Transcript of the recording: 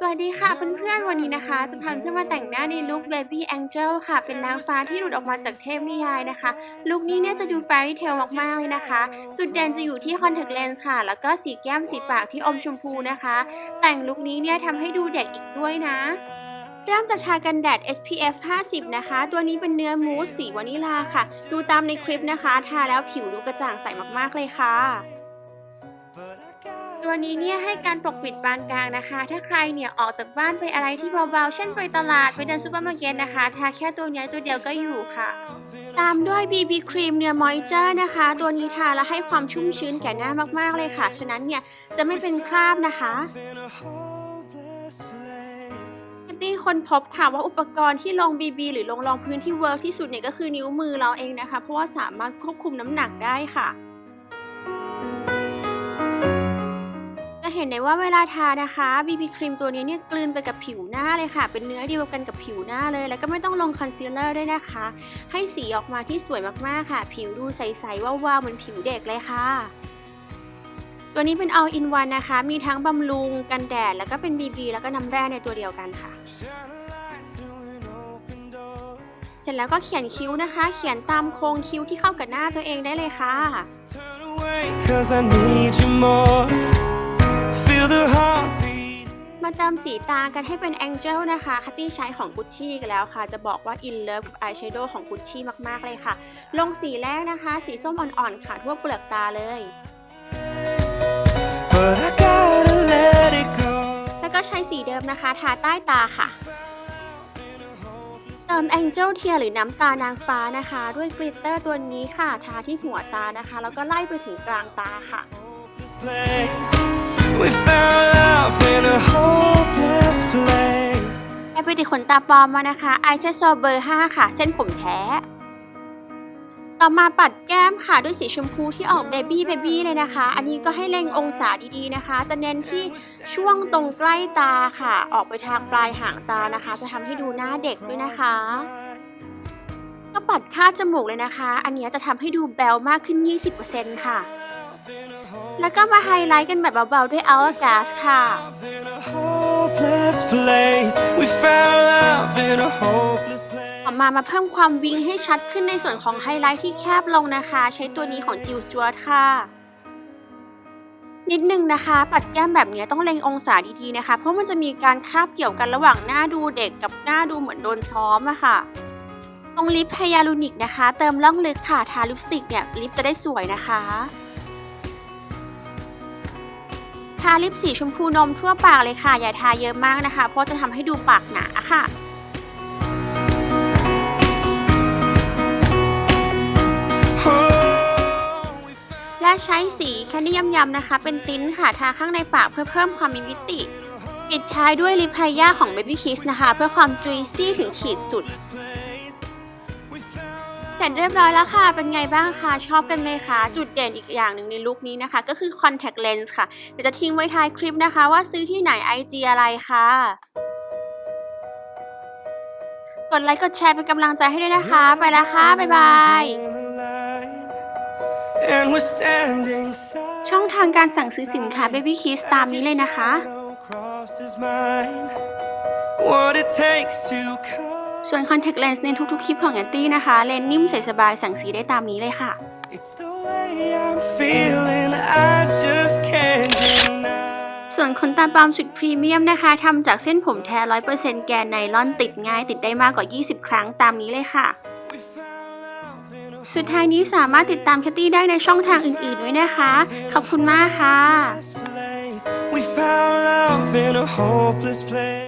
สวัสดีค่ะเพื่อนๆ วันนี้นะคะ จะพาเพื่อนมาแต่งหน้าในลุค Baby Angel ค่ะ เป็นนางฟ้าที่หลุดออกมาจากเทพนิยายนะคะ ลุคนี้เนี่ยจะดู Fairy Tale มากๆเลยนะคะ จุดเด่นจะอยู่ที่ Contact Lens ค่ะ แล้วก็สีแก้มสีปากที่อมชมพูนะคะ แต่งลุคนี้เนี่ยทำให้ดูเด็กอีกด้วยนะเริ่มจากทากันแดด SPF 50 นะคะ ตัวนี้เป็นเนื้อมูสสีวานิลาค่ะ ดูตามในคลิปนะคะ ทาแล้วผิวดูกระจ่างใสมากๆเลยค่ะ ตัวนี้เนี่ยให้การปกปิดปานกลางนะคะ ถ้าใครเนี่ยออกจากบ้านไปอะไรที่เบาๆ เช่นไปตลาดไปเดินซูเปอร์มาร์เก็ตนะคะทาแค่ตัวเนี้ยตัวเดียวก็อยู่ค่ะ ตามด้วย BB ครีมเนื้อมอยเจอร์นะคะ ตัวนี้ทาแล้วให้ความชุ่มชื้นแก่หน้ามากๆเลยค่ะ ฉะนั้นเนี่ยจะไม่เป็นคราบนะคะแคตตี้คนพบค่ะว่าอุปกรณ์ที่ลง BB หรือลงรองพื้นที่เวิร์กที่สุดเนี่ยก็คือนิ้วมือเราเองนะคะ เพราะว่าสามารถควบคุมน้ำหนักได้ค่ะ จะเห็นได้ว่าเวลาทานะคะ BB ครีมตัวนี้เนี่ยกลืนไปกับผิวหน้าเลยค่ะ เป็นเนื้อเดียวกันกับผิวหน้าเลย แล้วก็ไม่ต้องลงคอนซีลเลอร์ด้วยนะคะ ให้สีออกมาที่สวยมากๆค่ะ ผิวดูใสๆวาวๆเหมือนผิวเด็กเลยค่ะตัวนี้เป็น all in one นะคะ มีทั้งบำรุง กันแดด แล้วก็เป็น BB แล้วก็น้ำแร่ในตัวเดียวกันค่ะ เสร็จแล้วก็เขียนคิ้วนะคะ เขียนตามโครงคิ้วที่เข้ากับหน้าตัวเองได้เลยค่ะ มาเติมสีตากันให้เป็น Angel นะคะคัตตี้ใช้ของ Gucci กันแล้วค่ะ จะบอกว่า in love กับ eyeshadow ของ Gucci มากๆเลยค่ะ ลงสีแรกนะคะ สีส้มอ่อนๆค่ะ ทั่วเปลือกตาเลยแล้วก็ใช้สีเดิมนะคะ ทาใต้ตาค่ะเติม Angel Tear หรือน้ำตานางฟ้านะคะ ด้วยกลิตเตอร์ตัวนี้ค่ะ ทาที่หัวตานะคะ แล้วก็ไล่ไปถึงกลางตาค่ะ ขนตาปลอมมานะคะ i s h a d o w เบอร์ 5 ค่ะ เส้นผมแท้ ต่อมาปัดแก้มค่ะด้วยสีชมพูที่ออกเบบี้เบบี้เลยนะคะ อันนี้ก็ให้เล็งองศาดีๆนะคะ จะเน้นที่ช่วงตรงใกล้ตาค่ะ ออกไปทางปลายหางตานะคะ จะทำให้ดูหน้าเด็กด้วยนะคะ ก็ปัดคาดจมูกเลยนะคะ อันนี้จะทำให้ดูแบลมากขึ้น 20%ค่ะแล้วก็มาไฮไลท์กันแบบเบาๆด้วย Hourglass ค่ะ We found ต่อมามาเพิ่มความวิงให้ชัดขึ้นในส่วนของไฮไลท์ที่แคบลงนะคะ ใช้ตัวนี้ของจิวจัวค่ะ นิดนึงนะคะ ปัดแก้มแบบนี้ต้องเล็งองศาดีๆนะคะ เพราะมันจะมีการคาบเกี่ยวกันระหว่างหน้าดูเด็กกับหน้าดูเหมือนโดนซ้อมอะค่ะ ตรงลิปไฮยาลูนิกนะคะ เติมล่องลึกค่ะทาลิปสติกเนี่ยลิปจะได้สวยนะคะทาลิปสีชมพูนมทั่วปากเลยค่ะ อย่าทาเยอะมากนะคะ เพราะจะทำให้ดูปากหนาค่ะ สีแคนดี้ยำๆนะคะ เป็นติ้นค่ะทาข้างในปากเพื่อเพิ่มความมีมิติ ปิดท้ายด้วยลิปไฮย่าของ Baby Kiss นะคะ เพื่อความจุยซี่ถึงขีดสุด เสร็จเรียบร้อยแล้วค่ะ เป็นไงบ้างคะชอบกันไหมคะ จุดเด่นอีกอย่างหนึ่งในลุคนี้นะคะ ก็คือ Contact Lens ค่ะ เดี๋ยวจะทิ้งไว้ท้ายคลิปนะคะ ว่าซื้อที่ไหน IG อะไรค่ะกดไลค์กดแชร์เป็นกำลังใจให้ด้วยนะคะ ไปแล้วค่ะ บ๊ายบาย ช่องทางการสั่งซื้อสินค้า Baby Kiss ตามนี้เลยนะคะ shadow crosses mine. What it takes to come. ส่วน Contact Lens ในทุกๆ คลิปของแอนตี้นะคะ เลนส์นิ่มใสสบายสั่งซื้อได้ตามนี้เลยค่ะ It's the way I'm feeling. I just can't deny. ส่วนขนตาปลอมสุดพรีเมียมนะคะทำจากเส้นผมแท้ 100%แกนไนลอนติดง่ายติดได้มากกว่า 20 ครั้งตามนี้เลยค่ะ สุดท้ายนี้สามารถติดตามแคตตี้ได้ในช่องทางอื่นๆด้วยนะคะ ขอบคุณมากค่ะ We found love in a hopeless place.